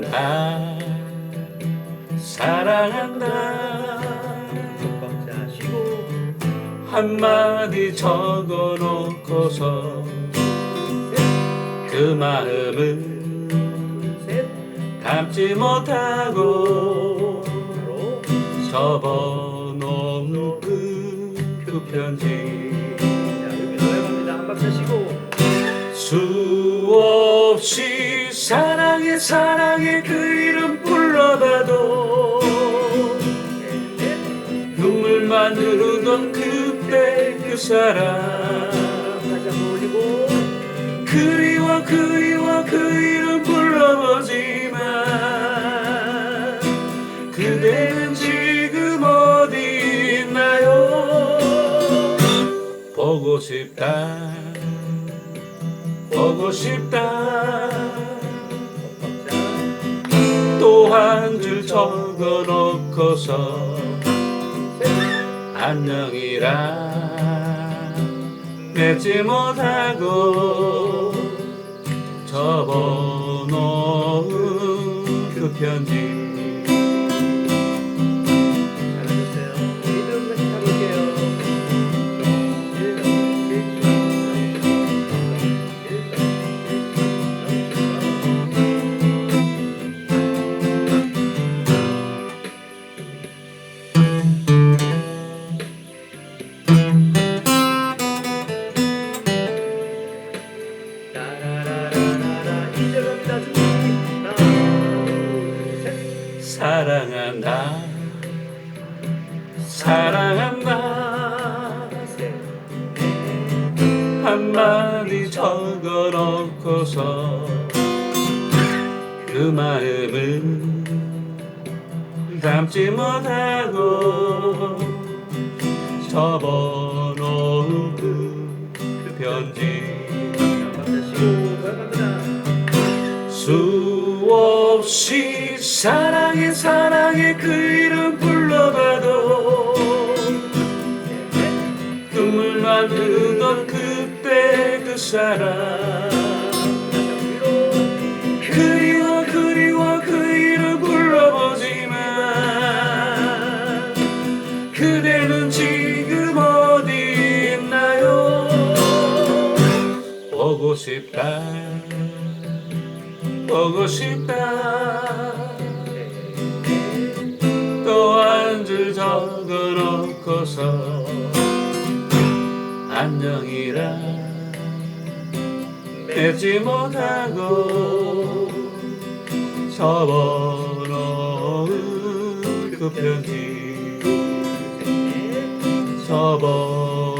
나 사랑한다. 한마디 적어놓고서 그 마음을 담지 못하고 접어놓은 그 편지. 수원 수없이 사랑해 사랑해 그 이름 불러봐도. 넷, 눈물만 흐르던 그때 그 사람. 그리워 그리워 그 이름 불러보지만 그대는 지금 어디 있나요? 보고 싶다. 보고 싶다 적어놓고서 안녕이라 맺지 못하고 접어놓은 그 편지 사랑한다. 사랑한다. 셋. 한마디 적어놓고서 그 마음을 담지 못하고 접어놓은 그, 그 편지. 수없이 사랑해 사랑해 그 이름 불러봐도. 눈물만 흐르던 그때 그 사람. 그리워 그리워 그 이름 불러보지만 그대는 지금 어디 있나요? 보고 싶다. 보고 싶다 적어놓고서 안녕이라 맺지 못하고 접어놓은 그 편지 접어